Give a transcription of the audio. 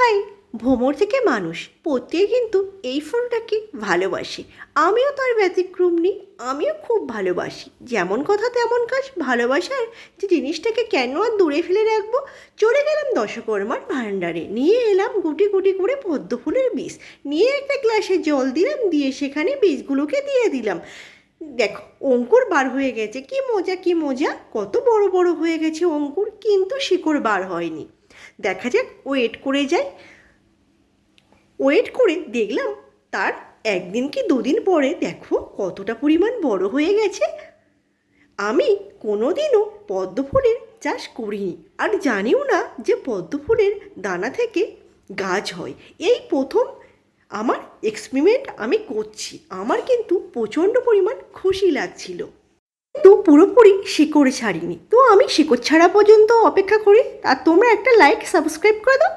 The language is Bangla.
হাই ভ্রমর থেকে মানুষ প্রত্যেকে কিন্তু এই ফোনটাকে ভালোবাসে। আমিও তার ব্যতিক্রম নিই, আমিও খুব ভালোবাসি। যেমন কথা তেমন কাজ, ভালোবাসার যে জিনিসটাকে কেন আর দূরে ফেলে রাখব? চলে গেলাম দশকর্মার ভাণ্ডারে। নিয়ে এলাম গুটি গুটি করে পদ্ম ফুলের বীজ। নিয়ে একটা গ্লাসে জল দিলাম, দিয়ে সেখানে বীজগুলোকে দিয়ে দিলাম। দেখো, অঙ্কুর বার হয়ে গেছে। কি মজা কি মজা। কত বড় বড় হয়ে গেছে অঙ্কুর, কিন্তু শিকড় বার হয়নি। দেখা যাক ওয়েট করে যায় ওয়েট করে দেখলাম তার একদিন কি দুদিন পরে দেখো কতটা পরিমাণ বড় হয়ে গেছে। আমি কোনোদিনও পদ্ম ফুলের চাষ করিনি। আর জানিও না যে পদ্ম ফুলের দানা থেকে গাছ হয়। এই প্রথম আমার এক্সপেরিমেন্ট আমি করছি। আমার কিন্তু প্রচণ্ড পরিমাণ খুশি লাগছিল। তো পুরোপুরি শিকড় ছাড়িনি। তো আমি শিকড় ছাড়া পর্যন্ত অপেক্ষা করি। আর তোমরা একটা লাইক সাবস্ক্রাইব করে দাও।